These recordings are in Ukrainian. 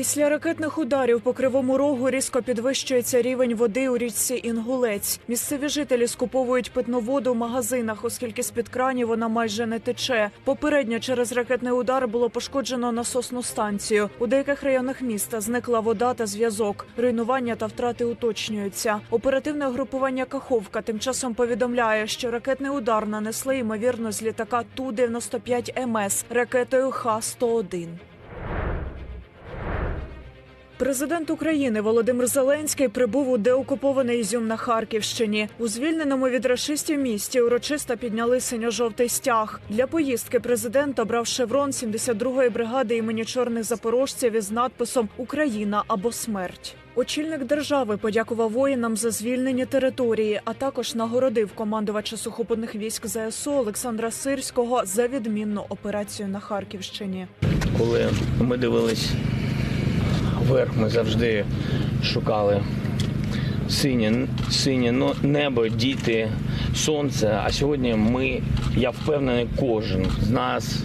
Після ракетних ударів по кривому рогу різко підвищується рівень води у річці Інгулець. Місцеві жителі скуповують питну воду в магазинах, оскільки з під кранів вона майже не тече. Попередньо через ракетний удар було пошкоджено насосну станцію. У деяких районах міста зникла вода та зв'язок. Руйнування та втрати уточнюються. Оперативне групування Каховка тим часом повідомляє, що ракетний удар нанесли ймовірно з літака Ту 95 МС ракетою Х-101. Президент України Володимир Зеленський прибув у деокупований Ізюм на Харківщині. У звільненому від рашистів місті урочисто підняли синьо-жовтий стяг. Для поїздки президент обрав шеврон 72-ї бригади імені чорних запорожців із надписом Україна або смерть. Очільник держави подякував воїнам за звільнені території, а також нагородив командувача сухопутних військ ЗСУ Олександра Сирського за відмінну операцію на Харківщині. Коли ми дивились вверх, ми завжди шукали синє, синє небо, діти, сонце. А сьогодні ми, я впевнений, кожен з нас,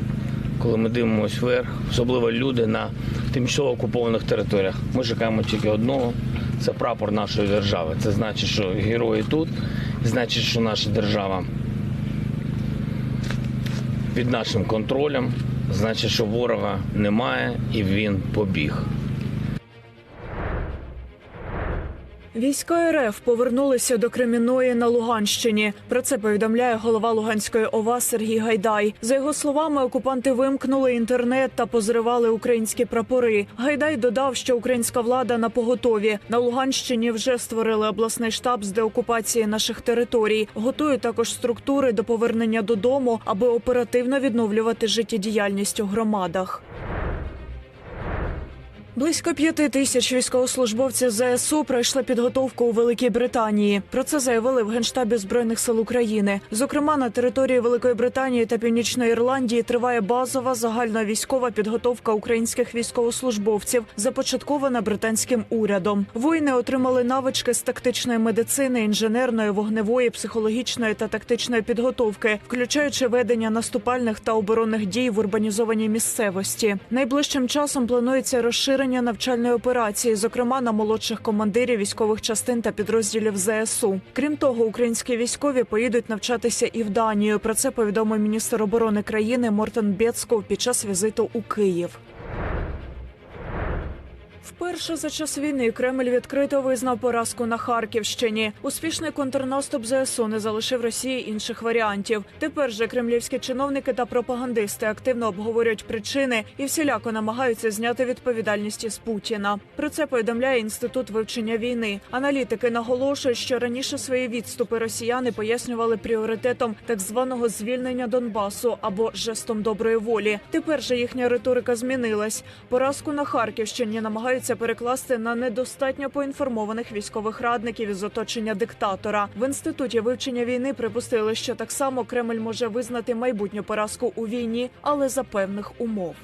коли ми дивимося вверх, особливо люди на тимчасово окупованих територіях, ми шукаємо тільки одного. Це прапор нашої держави. Це значить, що герої тут, значить, що наша держава під нашим контролем, значить, що ворога немає і він побіг. Війська РФ повернулися до Кремінної на Луганщині. Про це повідомляє голова Луганської ОВА Сергій Гайдай. За його словами, окупанти вимкнули інтернет та позривали українські прапори. Гайдай додав, що українська влада на поготові на Луганщині вже створили обласний штаб з деокупації наших територій. Готують також структури до повернення додому, аби оперативно відновлювати життєдіяльність у громадах. Близько п'яти тисяч військовослужбовців ЗСУ пройшли підготовку у Великій Британії. Про це заявили в генштабі збройних сил України. Зокрема, на території Великої Британії та Північної Ірландії триває базова загальна військова підготовка українських військовослужбовців, започаткована британським урядом. Воїни отримали навички з тактичної медицини, інженерної, вогневої, психологічної та тактичної підготовки, включаючи ведення наступальних та оборонних дій в урбанізованій місцевості. Найближчим часом планується розширення навчальної операції, зокрема на молодших командирів військових частин та підрозділів ЗСУ. Крім того, українські військові поїдуть навчатися і в Данію. Про це повідомив міністр оборони країни Мортен Бєцков під час візиту у Київ. Вперше за час війни Кремль відкрито визнав поразку на Харківщині. Успішний контрнаступ ЗСУ не залишив Росії інших варіантів. Тепер же кремлівські чиновники та пропагандисти активно обговорюють причини і всіляко намагаються зняти відповідальність із Путіна. Про це повідомляє інститут вивчення війни. Аналітики наголошують, що раніше свої відступи росіяни пояснювали пріоритетом так званого звільнення Донбасу або жестом доброї волі. Тепер же їхня риторика змінилась. Поразку на Харківщині намагаються перекласти на недостатньо поінформованих військових радників із оточення диктатора. В інституті вивчення війни припустили, що так само Кремль може визнати майбутню поразку у війні, але за певних умов.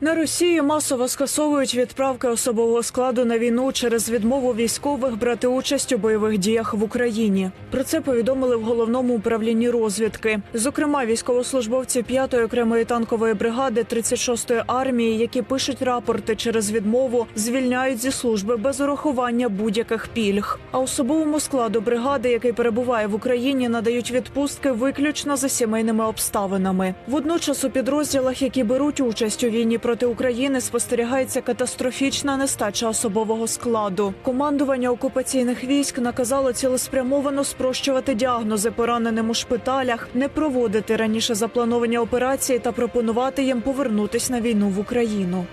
На Росії масово скасовують відправки особового складу на війну через відмову військових брати участь у бойових діях в Україні. Про це повідомили в головному управлінні розвідки. Зокрема, військовослужбовці 5-ї окремої танкової бригади 36-ї армії, які пишуть рапорти через відмову, звільняють зі служби без урахування будь-яких пільг. А особовому складу бригади, який перебуває в Україні, надають відпустки виключно за сімейними обставинами. Водночас у підрозділах, які беруть участь у війні проти України, спостерігається катастрофічна нестача особового складу. Командування окупаційних військ наказало цілеспрямовано спрощувати діагнози пораненим у шпиталях, не проводити раніше заплановані операції та пропонувати їм повернутись на війну в Україну.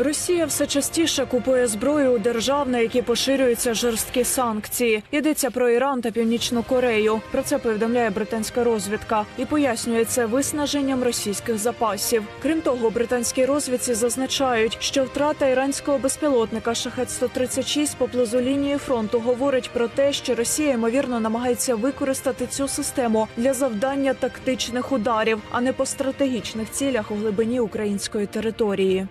Росія все частіше купує зброю у держав, на які поширюються жорсткі санкції. Йдеться про Іран та Північну Корею. Про це повідомляє британська розвідка і пояснює це виснаженням російських запасів. Крім того, у британській розвідці зазначають, що втрата іранського безпілотника шахет 136 поблизу лінії фронту говорить про те, що Росія ймовірно намагається використати цю систему для завдання тактичних ударів, а не по стратегічних цілях у глибині української території.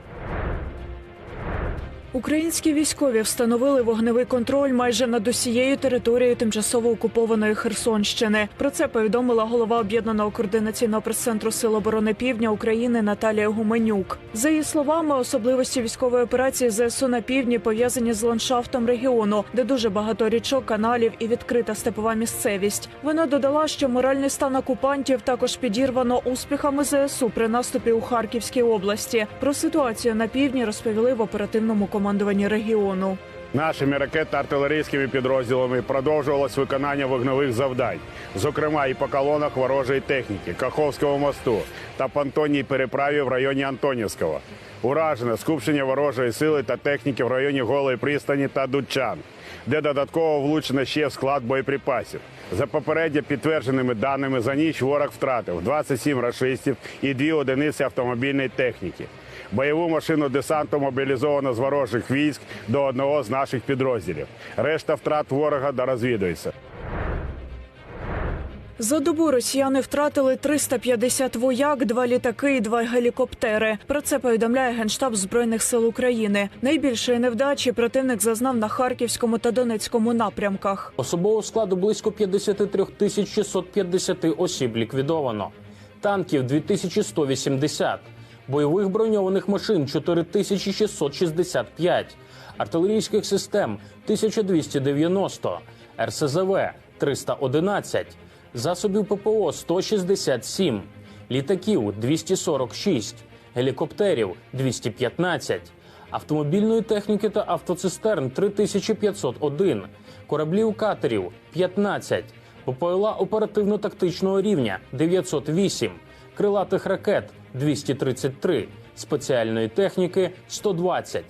Українські військові встановили вогневий контроль майже над усією територією тимчасово окупованої Херсонщини. Про це повідомила голова об'єднаного координаційного прес-центру Сил оборони Півдня України Наталія Гуменюк. За її словами, особливості військової операції ЗСУ на півдні пов'язані з ландшафтом регіону, де дуже багато річок, каналів і відкрита степова місцевість. Вона додала, що моральний стан окупантів також підірвано успіхами ЗСУ при наступі у Харківській області. Про ситуацію на півдні розповіли в оперативному командуванні регіону. Нашими ракетно-артилерійськими підрозділами продовжувалось виконання вогневих завдань, зокрема і по колонах ворожої техніки, Каховського мосту та понтонній переправі в районі Антонівського. Уражено скупчення ворожої сили та техніки в районі Голої пристані та Дудчан, де додатково влучено ще в склад боєприпасів. За попередньо підтвердженими даними за ніч ворог втратив 27 рашистів і дві одиниці автомобільної техніки. Бойову машину десанту мобілізовано з ворожих військ до одного з наших підрозділів. Решта втрат ворога дорозвідується. За добу росіяни втратили 350 вояк, два літаки і два гелікоптери. Про це повідомляє генштаб збройних сил України. Найбільшої невдачі противник зазнав на харківському та донецькому напрямках. Особового складу близько 53 тисяч 650 осіб ліквідовано. Танків 2180. Бойових броньованих машин 4665. Артилерійських систем 1290. РСЗВ 311. Засобів ППО 167. Літаків 246. Гелікоптерів 215. Автомобільної техніки та автоцистерн 3501, кораблів катерів 15, ППЛА оперативно-тактичного рівня 908, крилатих ракет 233, спеціальної техніки 120.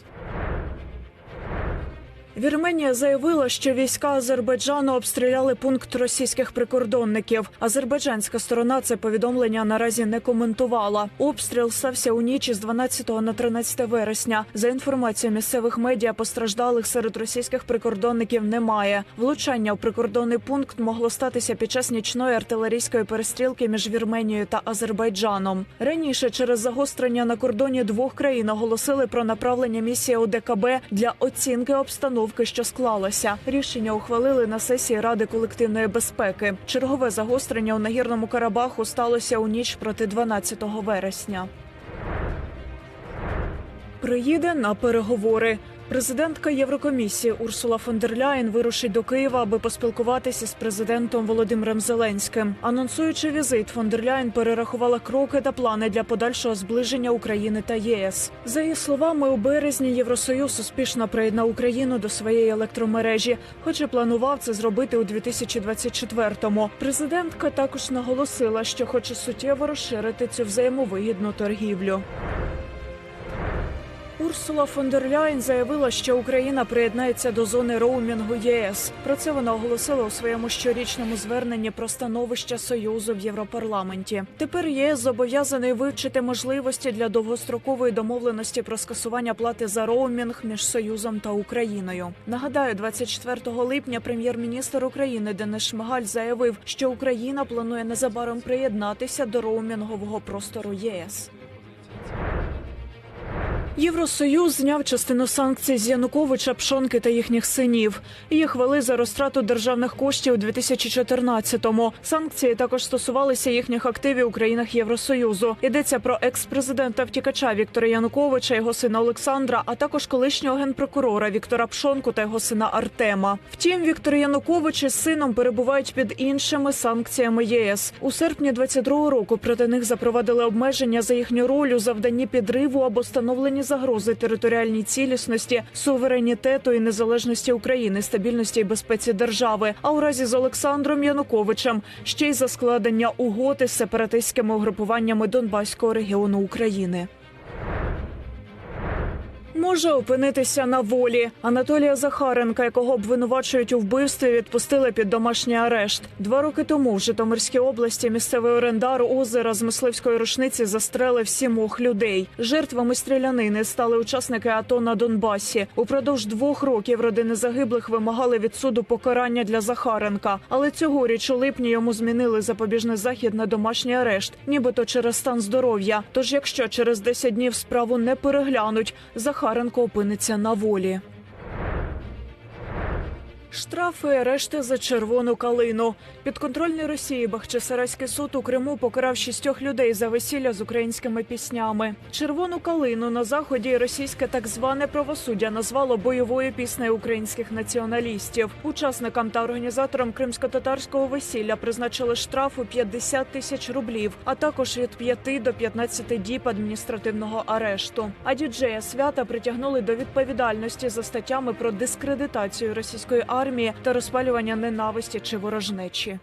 Вірменія заявила, що війська Азербайджану обстріляли пункт російських прикордонників. Азербайджанська сторона це повідомлення наразі не коментувала. Обстріл стався у ніч з 12 на 13 вересня. За інформацією місцевих медіа, постраждалих серед російських прикордонників немає. Влучання у прикордонний пункт могло статися під час нічної артилерійської перестрілки між Вірменією та Азербайджаном. Раніше через загострення на кордоні двох країн оголосили про направлення місії ОДКБ для оцінки обстановки, що склалася. Рішення ухвалили на сесії Ради колективної безпеки. Чергове загострення у нагірному Карабаху сталося у ніч проти 12 вересня. Приїде на переговори. Президентка Єврокомісії Урсула фон дер Ляєн вирушить до Києва, аби поспілкуватися з президентом Володимиром Зеленським. Анонсуючи візит, фон дер Ляєн перерахувала кроки та плани для подальшого зближення України та ЄС. За її словами, у березні Євросоюз успішно приєднав Україну до своєї електромережі, хоч і планував це зробити у 2024-му. Президентка також наголосила, що хоче суттєво розширити цю взаємовигідну торгівлю. Урсула фон дер Ляйн заявила, що Україна приєднається до зони роумінгу ЄС. Про це вона оголосила у своєму щорічному зверненні про становище Союзу в Європарламенті. Тепер ЄС зобов'язаний вивчити можливості для довгострокової домовленості про скасування плати за роумінг між Союзом та Україною. Нагадаю, 24 липня прем'єр-міністр України Денис Шмигаль заявив, що Україна планує незабаром приєднатися до роумінгового простору ЄС. Євросоюз зняв частину санкцій з Януковича, Пшонки та їхніх синів. Їх вели за розтрату державних коштів у 2014-му. Санкції також стосувалися їхніх активів у країнах Євросоюзу. Йдеться про екс-президента втікача Віктора Януковича, його сина Олександра, а також колишнього генпрокурора Віктора Пшонку та його сина Артема. Втім, Віктор Янукович із сином перебувають під іншими санкціями ЄС. У серпні 22-го року проти них запровадили обмеження за їхню роль у завданні підриву або становленні загрози територіальній цілісності, суверенітету і незалежності України, стабільності і безпеці держави. А у разі з Олександром Януковичем ще й за складення угоди з сепаратистськими угрупуваннями Донбаського регіону України. Може опинитися на волі. Анатолія Захаренка, якого обвинувачують у вбивстві, відпустили під домашній арешт. Два роки тому в Житомирській області місцевий орендар озера з мисливської рушниці застрелив сімох людей. Жертвами стрілянини стали учасники АТО на Донбасі. Упродовж двох років родини загиблих вимагали від суду покарання для Захаренка. Але цьогоріч у липні йому змінили запобіжний захід на домашній арешт, нібито через стан здоров'я. Тож, якщо через 10 днів справу не переглянуть, Захаренка Макаренко опиниться на волі. Штрафи, арешти за червону калину. Підконтрольний Росії Бахчисарайський суд у Криму покарав шістьох людей за весілля з українськими піснями. Червону калину на заході російське так зване правосуддя назвало бойовою піснею українських націоналістів. Учасникам та організаторам кримсько-татарського весілля призначили штраф у 50 тисяч рублів, а також від 5 до 15 діб адміністративного арешту. А діджея свята притягнули до відповідальності за статтями про дискредитацію російської армії та розпалювання ненависті чи ворожнечі.